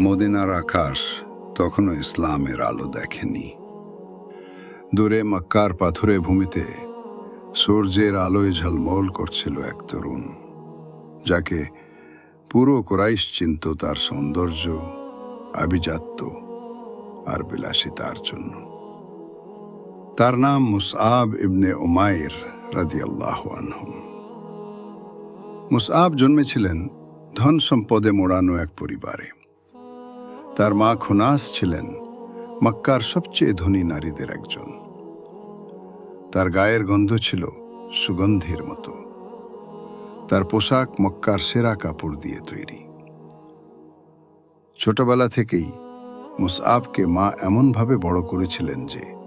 মদিনার আকাশ তখনও ইসলামের আলো দেখেনি। দূরে মক্কার পাথুরে ভূমিতে সূর্যের আলোয় ঝলমল করছিল এক তরুণ, যাকে পুরো কোরাইশ চিন্ত তার সৌন্দর্য, আভিজাত্য আর বিলাসিতার জন্য। তার নাম মুসআব ইবনে উমাইর। মুসআব জন্মেছিলেন ধন সম্পদে মোড়ানো এক পরিবারে। তার মা খুনাস ছিলেন, মক্কার সবচেয়ে ধনী নারীদের একজন। তার গায়ের গন্ধ ছিল সুগন্ধের মতো। তার পোশাক মক্কার সেরা কাপড় দিয়ে তৈরি। ছোটবেলা থেকেই মুসআবকে মা এমনভাবে বড় করেছিলেন যে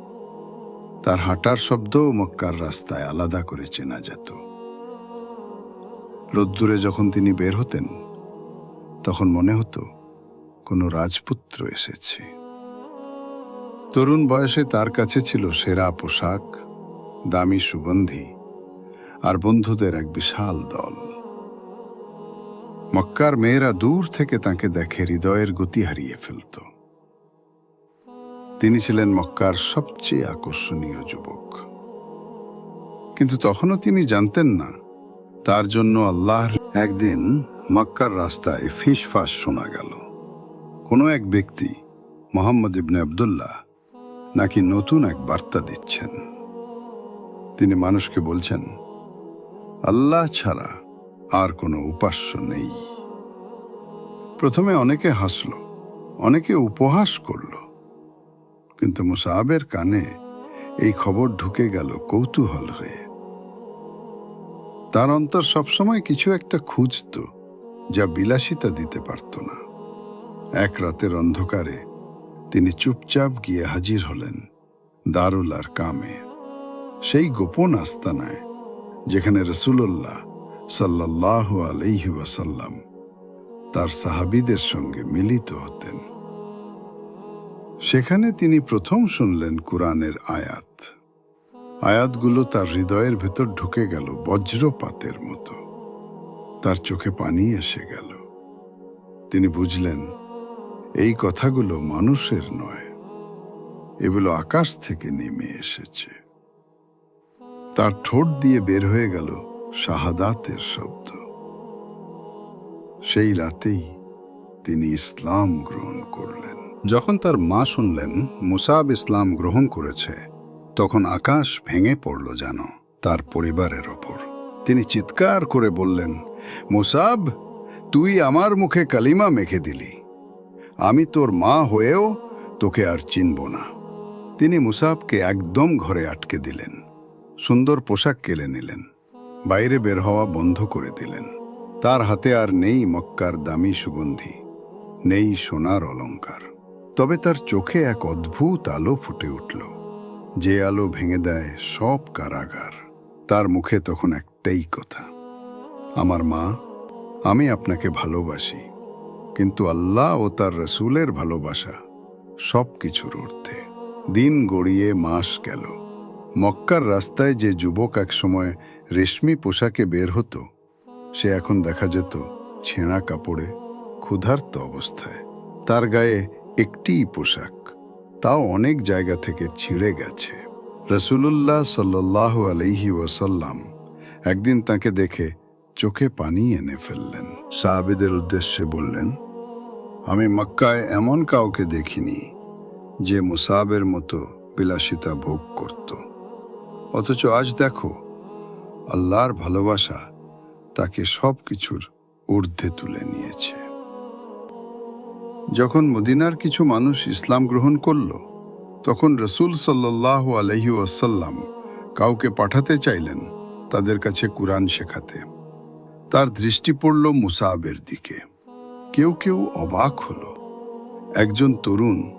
তার হাঁটার শব্দও মক্কার রাস্তায় আলাদা করে চেনা যেত। রোদ্দুরে যখন তিনি বের হতেন, তখন মনে হতো কোনো রাজপুত্র এসেছে। তরুণ বয়সে তার কাছে ছিল সেরা পোশাক, দামি সুগন্ধি আর বন্ধুদের এক বিশাল দল। মক্কার মেয়েরা দূর থেকে তাকে দেখে হৃদয়ের গতি হারিয়ে ফেলত। তিনি ছিলেন মক্কার সবচেয়ে আকর্ষণীয় যুবক। কিন্তু তখনও তিনি জানতেন না, তার জন্য আল্লাহর একদিন মক্কার রাস্তায় ফিসফাস শোনা গেল। কোনো এক ব্যক্তি, মোহাম্মদ ইবনে আবদুল্লাহ, নাকি নতুন এক বার্তা দিচ্ছেন। তিনি মানুষকে বলছেন, আল্লাহ ছাড়া আর কোনো উপাস্য নেই। প্রথমে অনেকে হাসল, অনেকে উপহাস করল। কিন্তু মুসাহাবের কানে এই খবর ঢুকে গেল কৌতূহল হয়ে। তার অন্তর সবসময় কিছু একটা খুঁজত, যা বিলাসিতা দিতে পারত না। এক রাতের অন্ধকারে তিনি চুপচাপ গিয়ে হাজির হলেন দারুলার কামে সেই গোপন আস্তানায়, যেখানে রসুল্লাহ সাল্লাহ আলহি তার সাহাবিদের সঙ্গে মিলিত হতেন। সেখানে তিনি প্রথম শুনলেন কোরআনের আয়াত। আয়াতগুলো তার হৃদয়ের ভেতর ঢুকে গেল বজ্রপাতের মতো। তার চোখে পানি এসে গেল। তিনি বুঝলেন, এই কথাগুলো মানুষের নয়, এগুলো আকাশ থেকে নেমে এসেছে। তার ঠোঁট দিয়ে বের হয়ে গেল শাহাদাতের শব্দ। সেই রাতেই তিনি ইসলাম গ্রহণ করলেন। যখন তার মা শুনলেন, মুসাব ইসলাম গ্রহণ করেছে, তখন আকাশ ভেঙে পড়ল যেন তার পরিবারের ওপর। তিনি চিৎকার করে বললেন, মুসাব, তুই আমার মুখে কালিমা মেখে দিলি। আমি তোর মা হয়েও তোকে আর চিনব না। তিনি মুসাবকে একদম ঘরে আটকে দিলেন, সুন্দর পোশাক কেলে নিলেন, বাইরে বের হওয়া বন্ধ করে দিলেন। তার হাতে আর নেই মক্কার দামি সুগন্ধি, নেই সোনার অলংকার। তবে তার চোখে এক অদ্ভুত আলো ফুটে উঠল। যে আলো ভেঙে দেয় সব কারাগার, তার মুখে তখন একটাই কথা। আমার মা, আমি আপনাকে ভালোবাসি, কিন্তু আল্লাহ ও তার রসুলের ভালোবাসা সব কিছুর ঊর্ধ্বে। দিন গড়িয়ে মাস গেল। মক্কার রাস্তায় যে যুবক একসময় রেশমি পোশাকে বের হতো, সে এখন দেখা যেত ছেঁড়া কাপড়ে ক্ষুধার্ত অবস্থায়। তার গায়ে একটিই পোশাক, তাও অনেক জায়গা থেকে ছিঁড়ে গেছে। রসুলুল্লাহ সাল্লাহ আলহি ওয়াসাল্লাম একদিন তাকে দেখে চোখে পানি এনে ফেললেন। সাহাবিদের উদ্দেশ্যে বললেন, আমি মক্কায় এমন কাউকে দেখিনি যে মুসাবের মতো বিলাসিতা ভোগ করত। অথচ আজ দেখো, আল্লাহর ভালোবাসা তাকে সব কিছুর ঊর্ধ্বে তুলে নিয়েছে। যখন মদিনার কিছু মানুষ ইসলাম গ্রহণ করল, তখন রসুল সাল্লাহ আলহি ওয়াসাল্লাম কাউকে পাঠাতে চাইলেন তাদের কাছে কুরআন শেখাতে। তার দৃষ্টি পড়ল মুসাবের দিকে। কেউ কেউ অবাক হল। একজন তরুণ,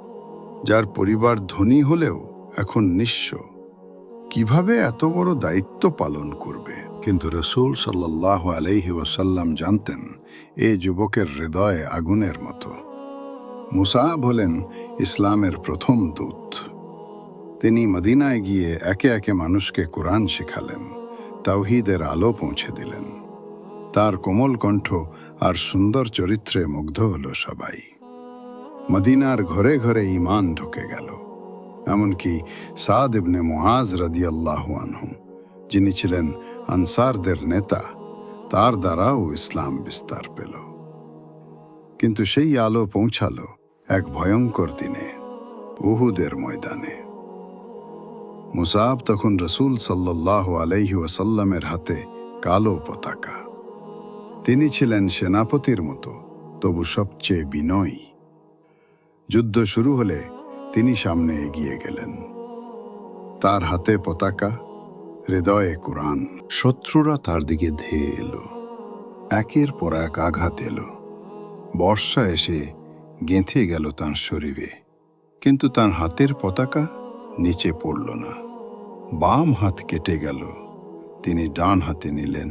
যার পরিবার ধনী হলেও এখন নিঃস্ব, কীভাবে এত বড় দায়িত্ব পালন করবে? কিন্তু রসুল সাল্লাহ আলহি ওয়াসাল্লাম জানতেন, এ যুবকের হৃদয়ে আগুনের মতো। মুসাব হলেন ইসলামের প্রথম দূত। তিনি মদিনায় গিয়ে একে একে মানুষকে কোরআন শেখালেন, তাওহিদের আলো পৌঁছে দিলেন। তার কোমল কণ্ঠ আর সুন্দর চরিত্রে মুগ্ধ হলো সবাই। মদিনার ঘরে ঘরে ইমান ঢুকে গেল, এমনকি সাদ ইবনে মুআজ রাদিয়াল্লাহু আনহু, যিনি ছিলেন আনসারদের নেতা, তার দ্বারাও ইসলাম বিস্তার পেল। কিন্তু সেই আলো পৌঁছালো এক ভয়ঙ্কর দিনে, উহুদের ময়দানে। মুসাব তখন রসুল সাল্লাহ আলাইহি ওয়াসাল্লামের হাতে কালো পতাকা। তিনি ছিলেন সেনাপতির মতো, তবু সবচেয়ে বিনয়ী। যুদ্ধ শুরু হলে তিনি সামনে এগিয়ে গেলেন। তার হাতে পতাকা, হৃদয়ে কোরআন। শত্রুরা তার দিকে ধেয়ে এলো, একের পর এক আঘাত এলো। বর্ষা এসে গেঁথে গেল তার শরীরে, কিন্তু তার হাতের পতাকা নিচে পড়ল না। বাম হাত কেটে গেল, তিনি ডান হাতে নিলেন।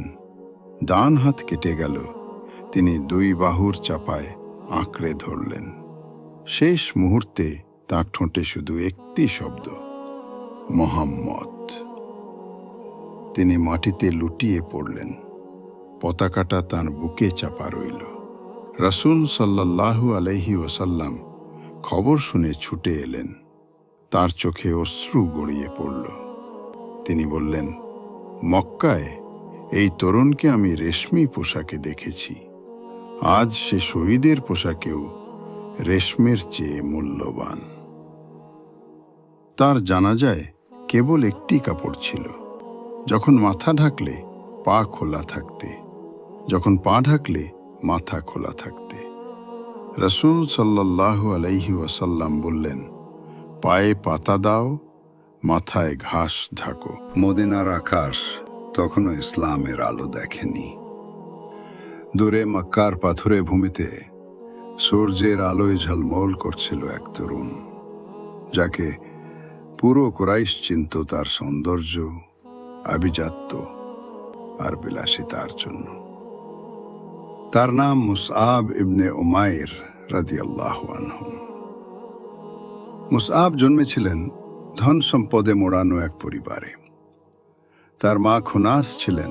ডান হাত কেটে গেল, তিনি দুই বাহুর চাপায় আঁকড়ে ধরলেন। শেষ মুহূর্তে তার ঠোঁটে শুধু একটি শব্দ, মোহাম্মদ। তিনি মাটিতে লুটিয়ে পড়লেন, পতাকাটা তার বুকে চাপা রইল। রাসূল সাল্লাল্লাহু আলাইহি ওসাল্লাম খবর শুনে ছুটে এলেন। তার চোখে অশ্রু গড়িয়ে পড়ল। তিনি বললেন, মক্কায় এই তরুণকে আমি রেশমি পোশাকে দেখেছি। আজ সে শহীদের পোশাকেও রেশমের চেয়ে মূল্যবান। তার জানা যায় কেবল একটি কাপড় ছিল। যখন মাথা ঢাকলে পা খোলা থাকতে, যখন পা ঢাকলে মাথা খোলা থাকতে। রসুল সাল্লাহ আলাইহি ওয়াসাল্লাম বললেন, পায়ে পাতা দাও, মাথায় ঘাস ঢাকো। মদিনার আকাশ তখনও ইসলামের আলো দেখেনি। দূরে মক্কার পাথুরে ভূমিতে সূর্যের আলোয় ঝলমল করছিল এক তরুণ, যাকে পুরো কোরাইশ চিন্ত তার সৌন্দর্য, আভিজাত্য আর বিলাসিতার জন্য। তার নাম মুসআব ইবনে উমাইর রাদিয়াল্লাহু আনহু। মুসআব জন্মেছিলেন ধন সম্পদে মোড়ানো এক পরিবারে। তার মা খুনাস ছিলেন,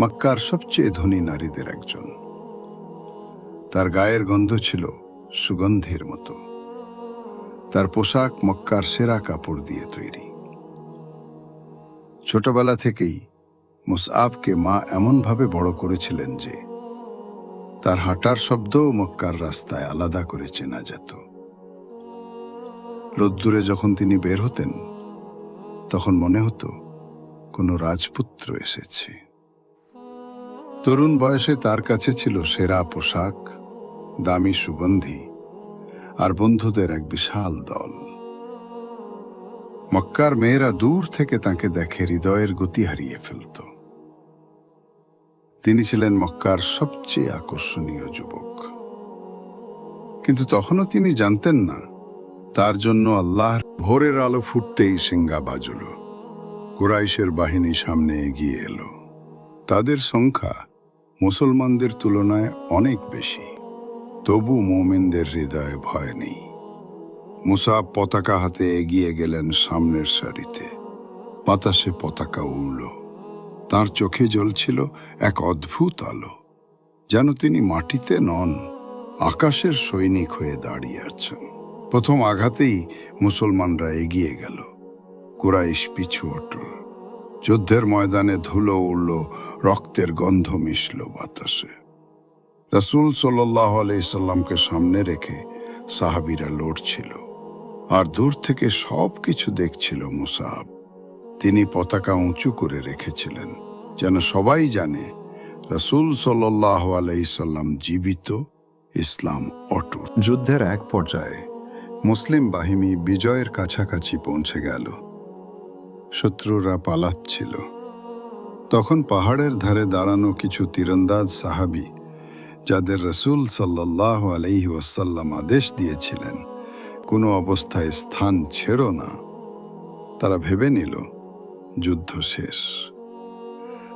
মক্কার সবচেয়ে ধনী নারীদের একজন। তার গায়ের গন্ধ ছিল সুগন্ধের মতো। তার পোশাক মক্কার সেরা কাপড় দিয়ে তৈরি। ছোটবেলা থেকেই মুসআবকে মা এমনভাবে বড় করেছিলেন যে তার হাঁটার শব্দও মক্কার রাস্তায় আলাদা করে চেনা যেত। রোদ্দুরে যখন তিনি বের হতেন, তখন মনে হতো কোনো রাজপুত্র এসেছে। তরুণ বয়সে তার কাছে ছিল সেরা পোশাক, দামি সুগন্ধি আর বন্ধুদের এক বিশাল দল। মক্কার মেয়েরা দূর থেকে তাকে দেখে হৃদয়ের গতি হারিয়ে ফেলত। তিনি ছিলেন মক্কার সবচেয়ে আকর্ষণীয় যুবক। কিন্তু তখনও তিনি জানতেন না, তার জন্য আল্লাহর ভোরের আলো ফুটতেই সিঙ্গা বাজল। কুরাইশের বাহিনী সামনে এগিয়ে এলো। তাদের সংখ্যা মুসলমানদের তুলনায় অনেক বেশি। তবু মোমেনদের হৃদয়ে ভয় নেই। মুসাব পতাকা হাতে এগিয়ে গেলেন সামনের সারিতে। বাতাসে পতাকা উড়ল। তার চোখে জ্বলছিল এক অদ্ভুত আলো, যেন তিনি মাটিতে নন, আকাশের সৈনিক হয়ে দাঁড়িয়ে আছেন। প্রথম আঘাতেই মুসলমানরা এগিয়ে গেল। কুরাইশ পিছু হটল। যুদ্ধের ময়দানে ধুলো উড়ল, রক্তের গন্ধ মিশল বাতাসে। রাসূল সাল্লাহ আলাইসাল্লামকে সামনে রেখে সাহাবিরা লড়ছিল, আর দূর থেকে সব কিছু দেখছিল মুসাব। তিনি পতাকা উঁচু করে রেখেছিলেন, যেন সবাই জানে রাসূল সাল্লাহ আলাইসাল্লাম জীবিত, ইসলাম অটুট। যুদ্ধের এক পর্যায়ে মুসলিম বাহিনী বিজয়ের কাছাকাছি পৌঁছে গেল। শত্রুরা পালাচ্ছিল। তখন পাহাড়ের ধারে দাঁড়ানো কিছু তীরন্দাজ সাহাবি, যাদের রসুল সাল্লাহ আলহি ওয়াসাল্লাম আদেশ দিয়েছিলেন, কোনো অবস্থায় স্থান ছেড়ো না। তারা ভেবে নিল যুদ্ধ শেষ।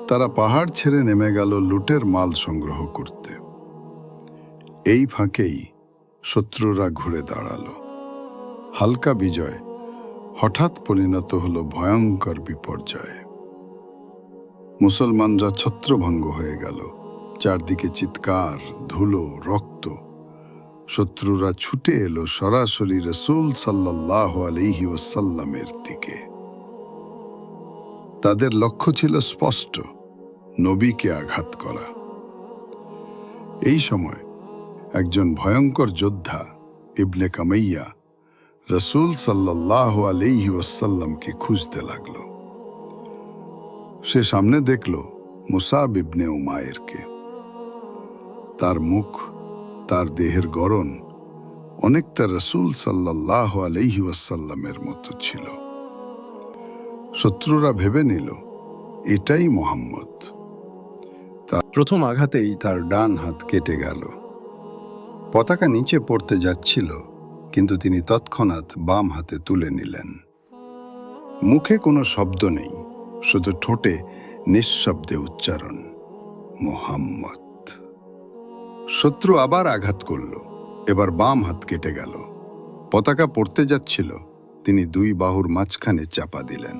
তারা পাহাড় ছেড়ে নেমে গেল লুটের মাল সংগ্রহ করতে। এই ফাঁকেই শত্রুরা ঘুরে দাঁড়াল। হালকা বিজয় হঠাৎ পরিণত হল ভয়ঙ্কর বিপর্যয়ে। মুসলমানরা ছত্রভঙ্গ হয়ে গেল। চারদিকে চিৎকার, ধুলো, রক্ত। শত্রুরা ছুটে এলো সরাসরি রসুল সাল্লাহ আলহি ওসাল্লামের দিকে। তাদের লক্ষ্য ছিল স্পষ্ট, নবীকে আঘাত করা। এই সময় একজন ভয়ঙ্কর যোদ্ধা, ইবনে কামাইয়া, রসুল সাল্লাহ আলহি ওসাল্লামকে খুঁজতে লাগল। সে সামনে দেখল মুসাব ইবনে উমায়েরকে তার মুখ, তার দেহের গড়ন অনেকটা রসুল সাল্লাহ আলহি ওয়াসাল্লামের মতো ছিল। শত্রুরা ভেবে নিল, এটাই মোহাম্মদ। তার প্রথম আঘাতেই তার ডান হাত কেটে গেল। পতাকা নিচে পড়তে যাচ্ছিল, কিন্তু তিনি তৎক্ষণাৎ বাম হাতে তুলে নিলেন। মুখে কোনো শব্দ নেই, শুধু ঠোঁটে নিঃশব্দে উচ্চারণ, মোহাম্মদ। শত্রু আবার আঘাত করল, এবার বাম হাত কেটে গেল। পতাকা পড়তে যাচ্ছিল, তিনি দুই বাহুর মাঝখানে চাপা দিলেন।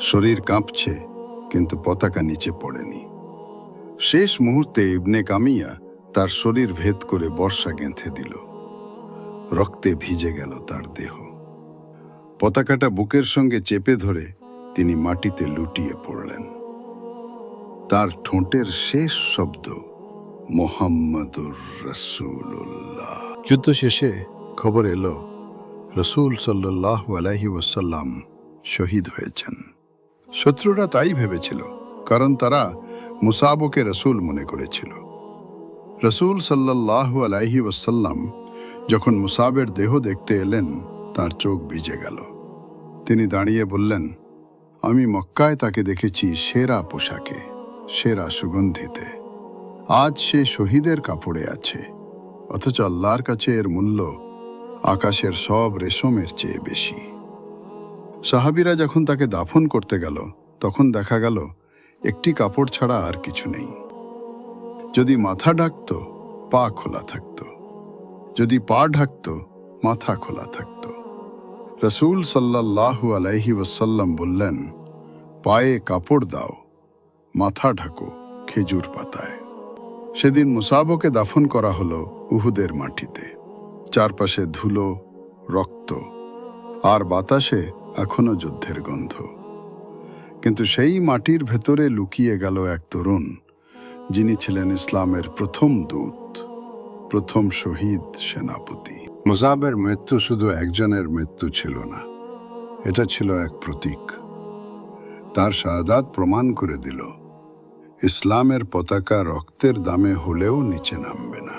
শরীর কাঁপছে, কিন্তু পতাকা নিচে পড়েনি। শেষ মুহূর্তে ইবনে কামিয়া তার শরীর ভেদ করে বর্ষা গেঁথে দিল। রক্তে ভিজে গেল তার দেহ। পতাকাটা বুকের সঙ্গে চেপে ধরে তিনি মাটিতে লুটিয়ে পড়লেন। তার ঠোঁটের শেষ শব্দ, মোহাম্মদুর রসুল্লাহ যুদ্ধ শেষে খবর এলো, রসুল সাল্লাহ আলাহি ওসাল্লাম শহীদ হয়েছেন। শত্রুরা তাই ভেবেছিল, কারণ তারা মুসাবকে রসুল মনে করেছিল। রসুল সাল্লাহ আলাহি ওসাল্লাম যখন মুসাবের দেহ দেখতে এলেন, তার চোখ ভিজে গেল। তিনি দাঁড়িয়ে বললেন, আমি মক্কায় তাকে দেখেছি সেরা পোশাকে, সেরা সুগন্ধিতে। আজ সে শহীদের কাপড়ে আছে, অথচ আল্লাহর কাছে এর মূল্য আকাশের সব রেশমের চেয়ে বেশি। সাহাবিরা যখন তাকে দাফন করতে গেল, তখন দেখা গেল, একটি কাপড় ছাড়া আর কিছু নেই। যদি মাথা ঢাকত, পা খোলা থাকত। যদি পা ঢাকত, মাথা খোলা থাকত। রসুল সাল্লাল্লাহু আলাইহি ওয়াসাল্লাম বললেন, পায়ে কাপড় দাও, মাথা ঢাকো খেজুর পাতায়। সেদিন মুসাবকে দাফন করা হলো উহুদের মাটিতে। চারপাশে ধুলো, রক্ত, আর বাতাসে এখনও যুদ্ধের গন্ধ। কিন্তু সেই মাটির ভেতরে লুকিয়ে গেল এক তরুণ, যিনি ছিলেন ইসলামের প্রথম দূত, প্রথম শহীদ সেনাপতি। মুসাবের মৃত্যু শুধু একজনের মৃত্যু ছিল না, এটা ছিল এক প্রতীক। তার শাহাদাত প্রমাণ করে দিল, ইসলামের পতাকা রক্তের দামে হলেও নিচে নামবে না।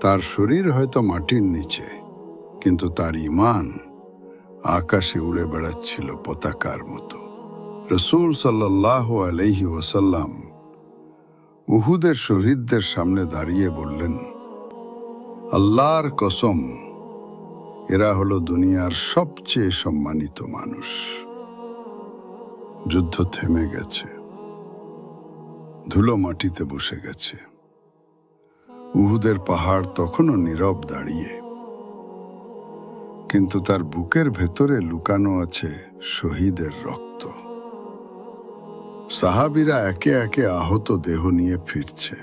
তার শরীর হয়তো মাটির নিচে, কিন্তু তার ইমান আকাশে উড়ে বেড়াচ্ছিল পতাকার মতো। রসুল সাল্লাহ আলহি ওসাল্লাম উহুদের শহীদদের সামনে দাঁড়িয়ে বললেন, আল্লাহর কসম, এরা হলো দুনিয়ার সবচেয়ে সম্মানিত মানুষ। যুদ্ধ থেমে গেছে, ধুলো মাটিতে বসে গেছে। উহুদের পাহাড় তখনও নীরব দাঁড়িয়ে। কিন্তু তার বুকের ভেতরে লুকানো আছে শহীদের রক্ত। সাহাবিরা একে একে আহত দেহ নিয়ে ফিরছে।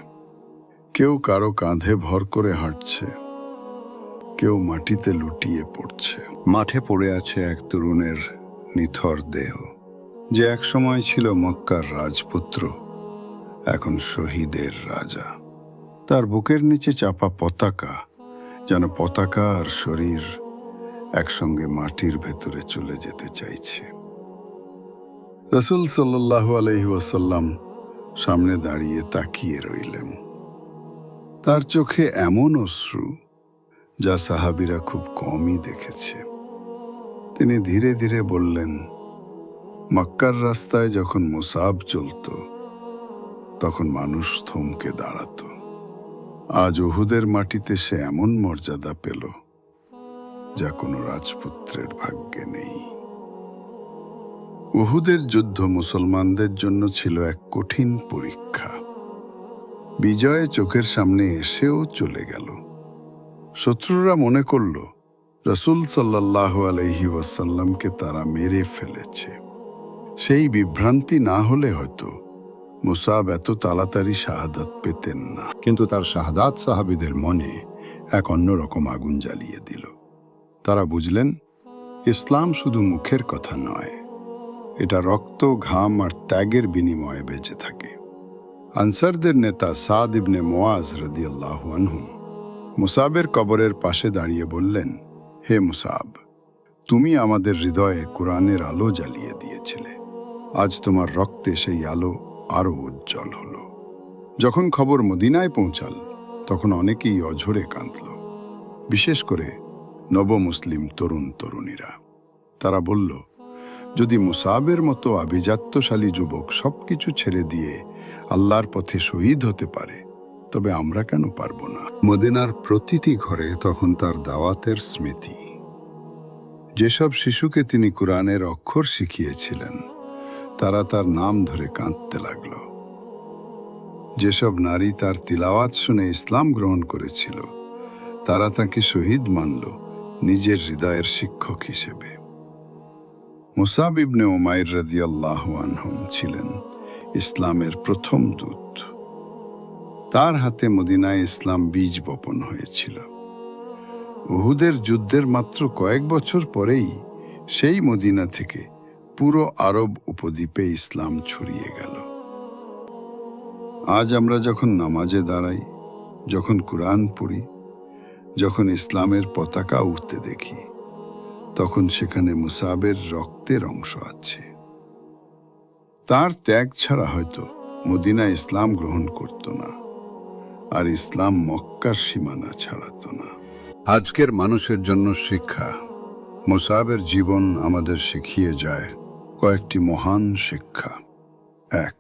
কেউ কারও কাঁধে ভর করে হাঁটছে। কেউ মাটিতে লুটিয়ে পড়ছে। মাঠে পড়ে আছে এক তরুণের নিথর দেহ। যে একসময় ছিল মক্কার রাজপুত্র, এখন শহীদের রাজা। তার বুকের নিচে চাপা পতাকা, যেন পতাকা আর শরীর একসঙ্গে মাটির ভেতরে চলে যেতে চাইছে। রসুল সাল্লাহ আলহি ওয়াসাল্লাম সামনে দাঁড়িয়ে তাকিয়ে রইলেন। তার চোখে এমন অশ্রু যা সাহাবিরা খুব কমই দেখেছে। তিনি ধীরে ধীরে বললেন, মক্কার রাস্তায় যখন মুসাব চলতো, তখন মানুষ থমকে দাঁড়াত। আজ উহুদের মাটিতে সে এমন মর্যাদা পেল যা কোনো রাজপুত্রের ভাগ্যে নেই। উহুদের যুদ্ধ মুসলমানদের জন্য ছিল এক কঠিন পরীক্ষা। বিজয় চোখের সামনে এসেও চলে গেল। শত্রুরা মনে করল, রসুল সাল্লাহ আলহি ওয়াসাল্লামকে তারা মেরে ফেলেছে। সেই বিভ্রান্তি না হলে হয়তো মুসাব এত তাড়াতাড়ি শাহাদাত পেতেন না। কিন্তু তার শাহাদাত সাহাবিদের মনে এক অন্যরকম আগুন জ্বালিয়ে দিল। তারা বুঝলেন, ইসলাম শুধু মুখের কথা নয়, এটা রক্ত, ঘাম আর ত্যাগের বিনিময়ে বেঁচে থাকে। আনসারদের নেতা সাদ ইবনে মোয়াজ রদিয়াল্লাহু আনহু মুসাবের কবরের পাশে দাঁড়িয়ে বললেন, হে মুসাব, তুমি আমাদের হৃদয়ে কোরআনের আলো জ্বালিয়ে দিয়েছিলে। আজ তোমার রক্তে সেই আলো আরও উজ্জ্বল হল। যখন খবর মদিনায় পৌঁছাল, তখন অনেকেই অঝরে কাঁদল। বিশেষ করে নবমুসলিম তরুণ তরুণীরা। তারা বলল, যদি মুসাবের মতো আভিজাত্যশালী যুবক সবকিছু ছেড়ে দিয়ে আল্লাহর পথে শহীদ হতে পারে, তবে আমরা কেন পারব না? মদিনার প্রতিটি ঘরে তখন তার দাওয়াতের স্মৃতি। যেসব শিশুকে তিনি কোরআনের অক্ষর শিখিয়েছিলেন, তারা তার নাম ধরে কাঁদতে লাগল। যেসব নারী তার তিলাওয়াত শুনে ইসলাম গ্রহণ করেছিল, তারা তাকে শহীদ মানল নিজের হৃদয়ের শিক্ষক হিসেবে। মুসাব ইবনে ওমাইর রাদিয়াল্লাহ আনহুম ছিলেন ইসলামের প্রথম দূত। তার হাতে মদিনায় ইসলাম বীজ বপন হয়েছিল। উহুদের যুদ্ধের মাত্র কয়েক বছর পরেই সেই মদিনা থেকে পুরো আরব উপদ্বীপে ইসলাম ছড়িয়ে গেল। আজ আমরা যখন নামাজে দাঁড়াই, যখন কোরআন পড়ি যখন ইসলামের পতাকা উঠতে দেখি, তখন সেখানে মুসাবের রক্তের অংশ আছে। তার ত্যাগ ছাড়া হয়তো মদিনা ইসলাম গ্রহণ করত না, আর ইসলাম মক্কার সীমানা ছাড়াত না। আজকের মানুষের জন্য শিক্ষা, মুসাবের জীবন আমাদের শিখিয়ে যায় কয়েকটি মহান শিক্ষা। এক,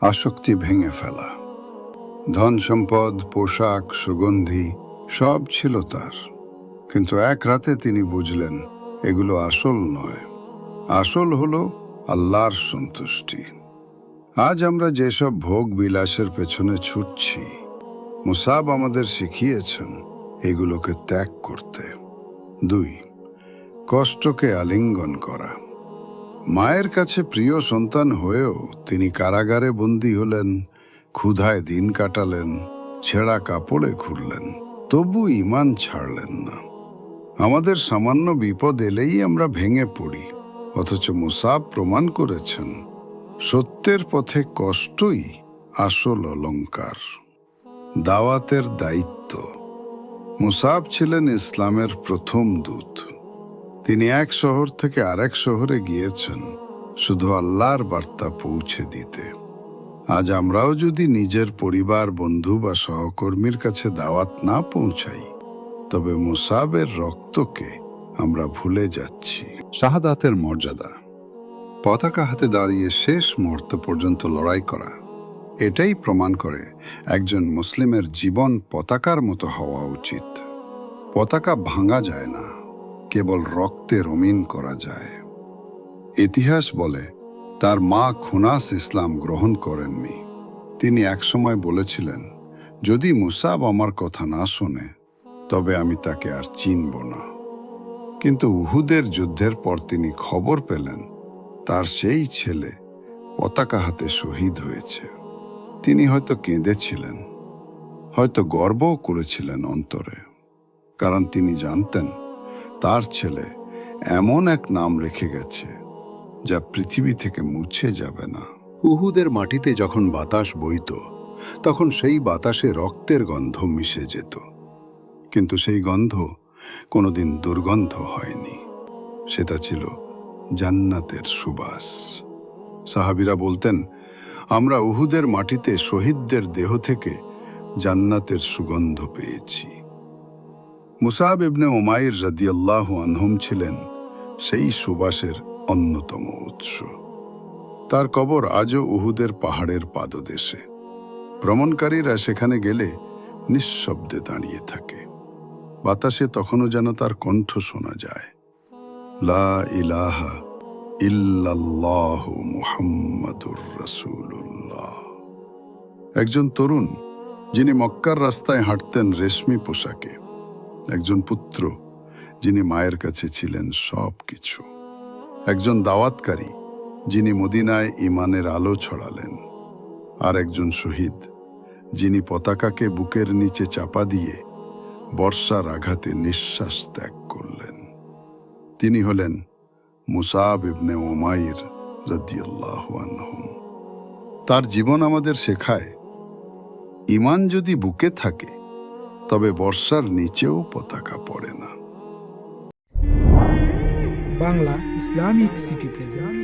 আসক্তি ভেঙে ফেলা। ধন সম্পদ পোশাক, সুগন্ধি সব ছিল তার। কিন্তু এক রাতে তিনি বুঝলেন, এগুলো আসল নয়। আসল হলো আল্লাহর সন্তুষ্টি। আজ আমরা যেসব ভোগ বিলাসের পেছনে ছুটছি, মুসাব আমাদের শিখিয়েছেন এগুলোকে ত্যাগ করতে। দুই, কষ্টকে আলিঙ্গন করা। মায়ের কাছে প্রিয় সন্তান হয়েও তিনি কারাগারে বন্দী হলেন, ক্ষুধায় দিন কাটালেন, ছেঁড়া কাপড়ে ঘুরলেন। তবু ইমান ছাড়লেন না। আমাদের সামান্য বিপদ এলেই আমরা ভেঙে পড়ি, অথচ মুসাব প্রমাণ করেছেন, সত্যের পথে কষ্টই আসল অলঙ্কার। দাওয়াতের দায়িত্ব। মুসাব ছিলেন ইসলামের প্রথম দূত। তিনি এক শহর থেকে আরেক শহরে গিয়েছেন, শুধু আল্লাহর বার্তা পৌঁছে দিতে। আজ আমরাও যদি নিজের পরিবার, বন্ধু বা সহকর্মীর কাছে দাওয়াত না পৌঁছাই, তবে মুসাবের রক্তকে আমরা ভুলে যাচ্ছি। শাহাদাতের মর্যাদা। পতাকা হাতে দাঁড়িয়ে শেষ মুহূর্ত পর্যন্ত লড়াই করা, এটাই প্রমাণ করে একজন মুসলিমের জীবন পতাকার মতো হওয়া উচিত। পতাকা ভাঙা যায় না, কেবল রক্তে রমিন করা যায়। ইতিহাস বলে তার মা খুনাস ইসলাম গ্রহণ করেননি। তিনি একসময় বলেছিলেন, যদি মুসাব আমার কথা না শোনে, তবে আমি তাকে আর চিনব না। কিন্তু উহুদের যুদ্ধের পর তিনি খবর পেলেন, তার সেই ছেলে পতাকা হাতে শহীদ হয়েছে। তিনি হয়তো কেঁদেছিলেন, হয়তো গর্বও করেছিলেন অন্তরে, কারণ তিনি জানতেন তার ছেলে এমন এক নাম রেখে গেছে যা পৃথিবী থেকে মুছে যাবে না। উহুদের মাটিতে যখন বাতাস বইত, তখন সেই বাতাসে রক্তের গন্ধ মিশে যেত। কিন্তু সেই গন্ধ কোনোদিন দুর্গন্ধ হয়নি। সেটা ছিল জান্নাতের সুবাস। সাহাবিরা বলতেন, আমরা উহুদের মাটিতে শহীদদের দেহ থেকে জান্নাতের সুগন্ধ পেয়েছি। মুসাব ইবনে ওমাইর রাদিয়াল্লাহ আনহুম ছিলেন সেই সুবাসের অন্যতম উৎস। তার কবর আজও উহুদের পাহাড়ের পাদদেশে। ভ্রমণকারীরা সেখানে গেলে নিঃশব্দে দাঁড়িয়ে থাকে। বাতাসে তখনও যেন তার কণ্ঠ শোনা যায়। লা ইলাহা ইল্লাল্লাহ মুহাম্মাদুর রাসূলুল্লাহ। একজন তরুণ, যিনি মক্কার রাস্তায় হাঁটতেন রেশমি পোশাকে। একজন পুত্র, যিনি মায়ের কাছে ছিলেন সব কিছু একজন দাওয়াতকারী, যিনি মদিনায় ইমানের আলো ছড়ালেন, আর একজন শহীদ, যিনি পতাকাকে বুকের নিচে চাপা দিয়ে বর্ষার আঘাতে নিঃশ্বাস ত্যাগ করলেন। তিনি হলেন মুসাব ইবনে ওমাইর রাদিয়াল্লাহু তার জীবন আমাদের শেখায় ইমান যদি বুকে থাকে, তবে বর্ষার নিচেও পতাকা পড়ে না। Bangla Islamic city present